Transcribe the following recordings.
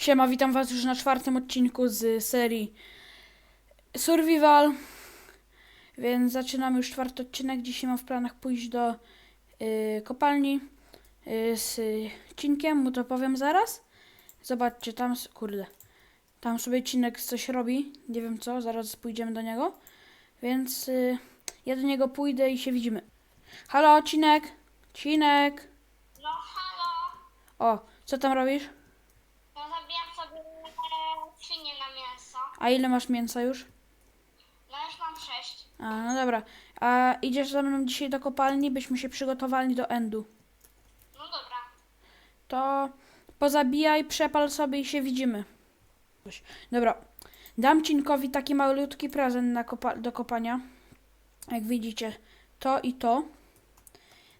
Siema, witam was już na czwartym odcinku z serii Survival. Więc zaczynamy już czwarty odcinek. Dzisiaj mam w planach pójść do y, kopalni y, z Cinkiem, mu to powiem zaraz. Zobaczcie, tam, kurde, tam sobie Cinek coś robi, nie wiem co, zaraz pójdziemy do niego. Więc y, ja do niego pójdę i się widzimy. Halo, Cinek? Cinek? No halo, O, co tam robisz? no zabijam sobie e, świnię na mięso. A ile masz mięsa już? No już mam sześć. A, no dobra. A idziesz ze mną dzisiaj do kopalni, byśmy się przygotowali do endu. No dobra. To pozabijaj, przepal sobie i się widzimy. Dobra. Dam Cinkowi taki malutki prezent na kopa- do kopania. Jak widzicie, to i to.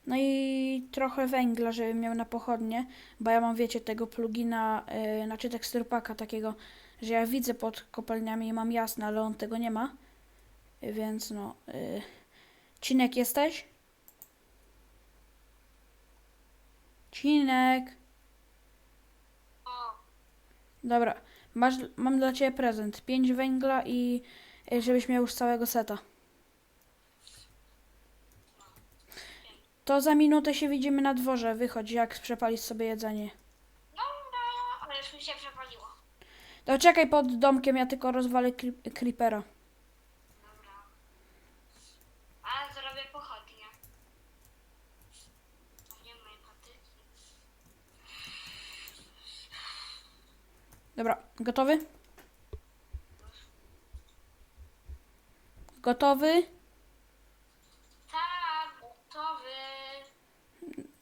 No i trochę węgla, żeby miał na pochodnie, bo ja mam, wiecie, tego plugina, yy, znaczy teksturpaka takiego, że ja widzę pod kopalniami i mam jasne, ale on tego nie ma. Więc no. Yy. Cinek jesteś? Cinek. Dobra. Masz, mam dla ciebie prezent. Pięć węgla i y, żebyś miał już całego seta. To za minutę się widzimy na dworze. Wychodź, jak przepalisz sobie jedzenie. no, ale już mi się przepaliło. To czekaj pod domkiem, ja tylko rozwalę cre- creepera. Dobra. Ale zrobię pochodnie. A nie moje patyki. Dobra, gotowy? Gotowy? Tak, gotowy.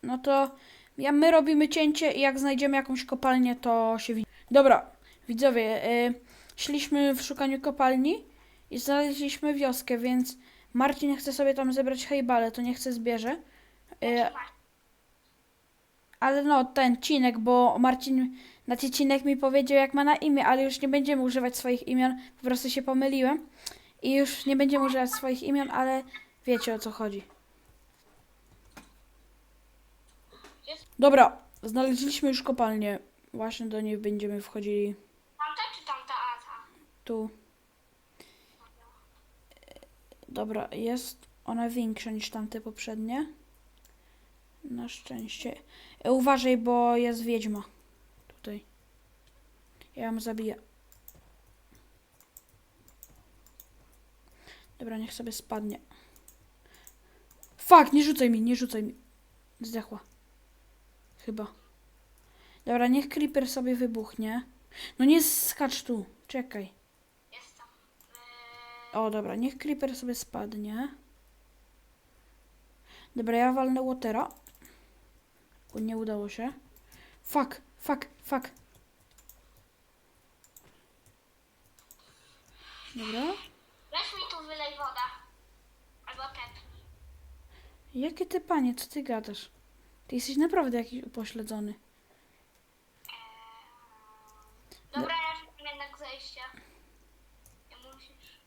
No to ja, my robimy cięcie i jak znajdziemy jakąś kopalnię, to się widzi. Dobra, widzowie, y, szliśmy w szukaniu kopalni i znaleźliśmy wioskę, więc Marcin chce sobie tam zebrać hejbale, to nie chce zbierze. Y, ale no, ten Cinek, bo Marcin, znaczy Cinek mi powiedział jak ma na imię, ale już nie będziemy używać swoich imion, po prostu się pomyliłem. I już nie będziemy używać swoich imion, ale wiecie o co chodzi. Dobra, znaleźliśmy już kopalnię. Właśnie do niej będziemy wchodzili Tamta czy tamta? A, ta. Tu. Dobra, jest ona większa niż tamte poprzednie. Na szczęście. E, uważaj, bo jest wiedźma. Tutaj. Ja ją zabiję. Dobra, niech sobie spadnie. Fuck, nie rzucaj mi, nie rzucaj mi. Zdechła. Chyba. Dobra, niech creeper sobie wybuchnie. No nie skacz tu. Czekaj. O, dobra, niech creeper sobie spadnie. Dobra, ja walnę watera. O, nie udało się. Fuck, fuck, fuck. Dobra. weź mi tu wylej woda. Albo tepnij. Jakie ty panie, co ty gadasz? Ty jesteś naprawdę jakiś upośledzony. Dobra, ja już mam jednak zejście. Nie musisz.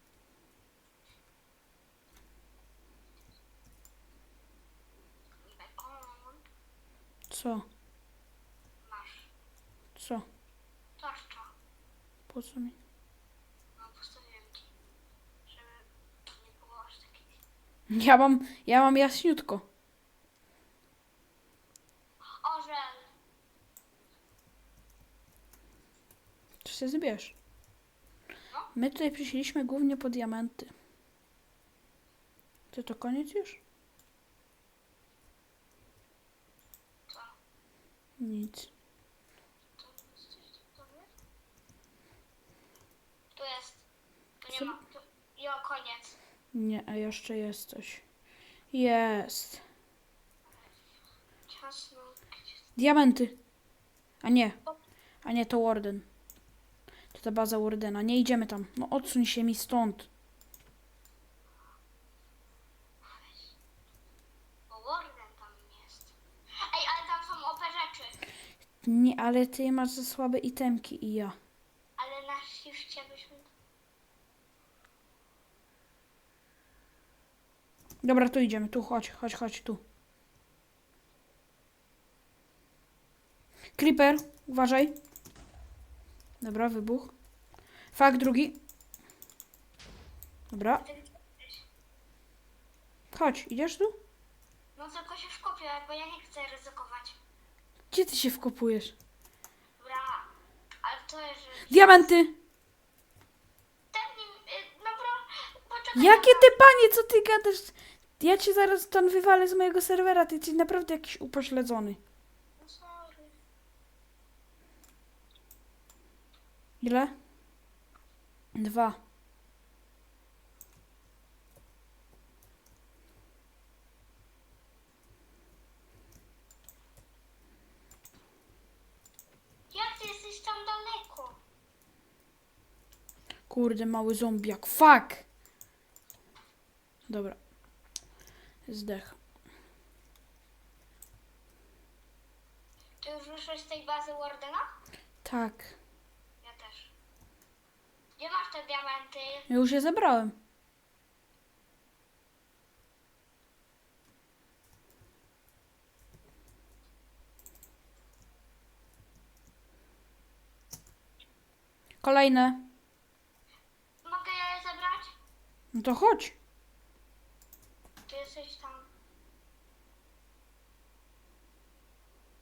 Bekon. Co? Masz. Co? Torcza. Po co mi? Ja mam, ja mam jaśniutko. Orzel. To się zbierz. No. My tutaj przyszliśmy głównie po diamenty. Czy to koniec już? Co? Nic. To jest coś takiego? Tu jest. Tu nie Co? Tu... Jo, koniec. Nie, a jeszcze jest coś. Jest. Diamenty. A nie. A nie, to Warden. To ta baza Wardena. Nie idziemy tam. No odsuń się mi stąd. Bo Warden tam jest. Ej, ale tam są rzeczy. Nie, ale ty masz za słabe itemki i ja. Ale na shifcie. Dobra, tu idziemy. Tu, chodź, chodź, chodź, tu. Creeper, uważaj. Dobra, wybuch. Fak drugi. Dobra, chodź, idziesz tu? No tylko się wkopię, bo ja nie chcę ryzykować. Gdzie ty się wkopujesz? Dobra, ale to jest. Diamenty! Ten nim... y, Dobra, poczekaj. Jakie ty panie, co ty gadasz? Ja cię zaraz tam wywalę z mojego serwera, ty jesteś naprawdę jakiś upośledzony. No sorry. Ile? Dwa. Jak ty jesteś tam daleko? Kurde, mały zombiak. Fuck! Dobra. Zdech. Ty już wyszłeś z tej bazy Wardena? Tak. Ja też. Gdzie masz te diamenty? Ja już je zebrałem. Kolejne. Mogę je zebrać? No to chodź. Jesteś tam.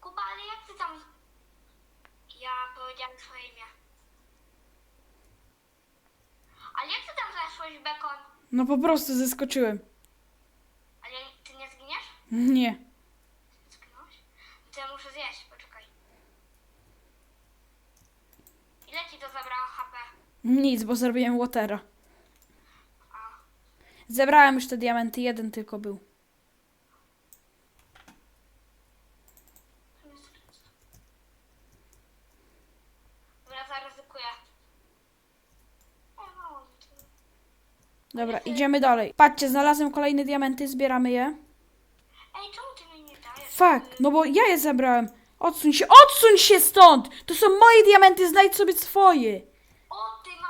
Kuba, ale jak ty tam... Ja powiedziałem swoje imię. Ale jak ty tam zeszłeś, Bekon? No po prostu zeskoczyłem. Ale ty nie zginiesz? Nie. Zginąłeś? No to ja muszę zjeść, poczekaj. Ile ci to zabrało HP? Nic, bo zrobiłem watera. Zebrałem już te diamenty, jeden tylko był. Dobra, zaryzykuję. Dobra, idziemy dalej. Patrzcie, znalazłem kolejne diamenty, zbieramy je. Ej, czemu ty mi nie dajesz? Fuck, no bo ja je zebrałem. Odsuń się, odsuń się stąd! To są moje diamenty, znajdź sobie swoje. O, ty mam...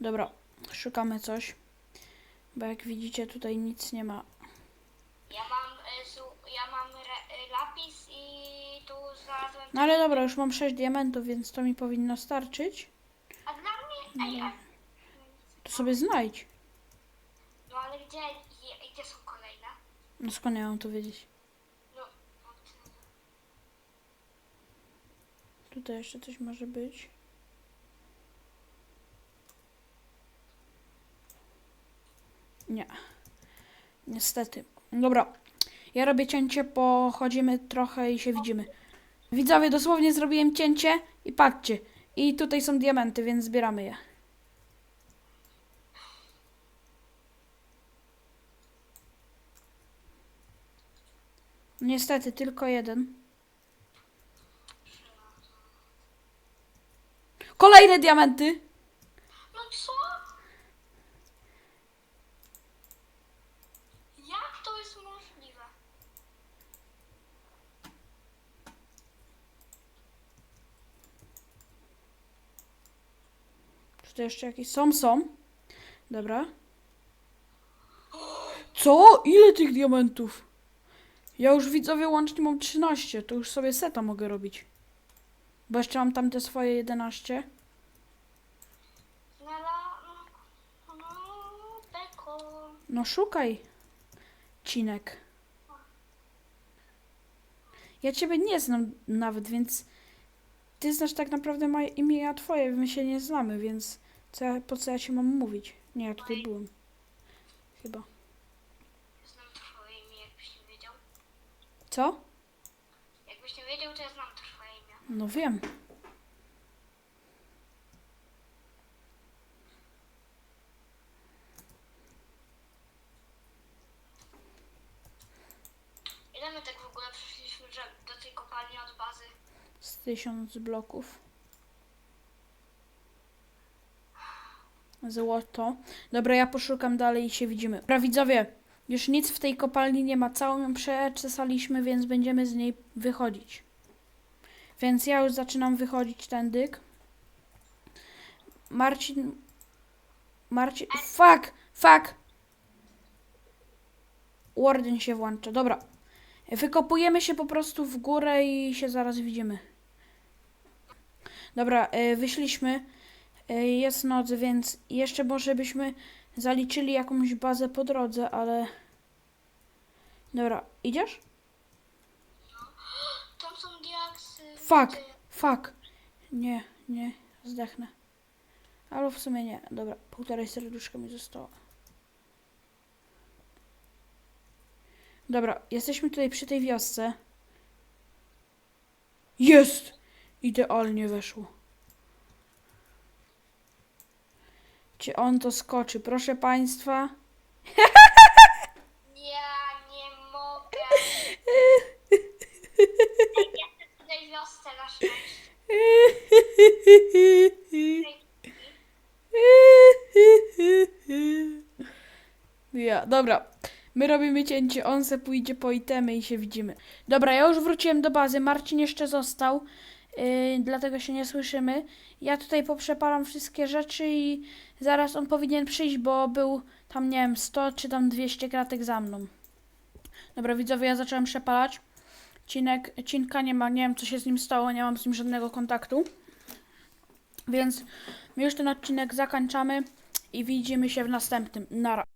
Dobra, szukamy coś. Bo jak widzicie, tutaj nic nie ma. Ja mam, y, su- ja mam re, y, lapis i tu znalazłem... No ale dobra, już mam 6 diamentów, więc to mi powinno starczyć. A dla mnie... Ej, a, To sobie znajdź. no ale gdzie, gdzie są kolejne? No skąd ja mam to wiedzieć? No, od- Tutaj jeszcze coś może być. Nie. Niestety. Dobra. Ja robię cięcie, pochodzimy trochę i się widzimy. Widzowie, dosłownie zrobiłem cięcie i patrzcie. I tutaj są diamenty, więc zbieramy je. Niestety, tylko jeden. Kolejne diamenty! No co? Jak to jest możliwe? Czy to jeszcze jakieś są? Są. Dobra. Co? Ile tych diamentów? Ja już widzowie łącznie mam 13. To już sobie seta mogę robić. Bo jeszcze mam tam te swoje 11. Znala... No, no, beko. No szukaj. Cinek. Ja ciebie nie znam nawet, więc ty znasz tak naprawdę moje imię, a twoje. My się nie znamy, więc co ja, po co ja ci mam mówić? Nie, ja tutaj byłem. Chyba. Znam twoje imię, jakbyś nie wiedział. Co? Jakbyś nie wiedział, to ja znam twoje imię. No wiem. Tysiąc bloków. Złoto. Dobra, ja poszukam dalej i się widzimy. Dobra, widzowie, już nic w tej kopalni nie ma. Całą ją przeczesaliśmy, więc będziemy z niej wychodzić. Więc ja już zaczynam wychodzić tędyk. Marcin... Marcin... Fuck! Fuck! Warden się włącza. Dobra. Wykopujemy się po prostu w górę i się zaraz widzimy. Dobra, y, wyszliśmy. Y, Jest noc, więc jeszcze może byśmy zaliczyli jakąś bazę po drodze, ale... Dobra, idziesz? Tam są diaksy. Fuck, fuck. Nie, nie, zdechnę. Ale w sumie nie. Dobra, półtorej serduszka mi zostało. Dobra, jesteśmy tutaj przy tej wiosce. Jest! Idealnie weszło. Czy on to skoczy? Proszę państwa. Ja nie mogę. Ej, Jestem w tej wiosce na szczęście. Ja, dobra. My robimy cięcie, on se pójdzie po itemy i się widzimy. Dobra, ja już wróciłem do bazy, Marcin jeszcze został, yy, dlatego się nie słyszymy. Ja tutaj poprzepalam wszystkie rzeczy i zaraz on powinien przyjść, bo był tam, nie wiem, 100 czy tam 200 kratek za mną. Dobra, widzowie, ja zacząłem przepalać. Cinek, cinka nie ma, nie wiem co się z nim stało, nie mam z nim żadnego kontaktu. Więc my już ten odcinek zakończamy i widzimy się w następnym. Nara.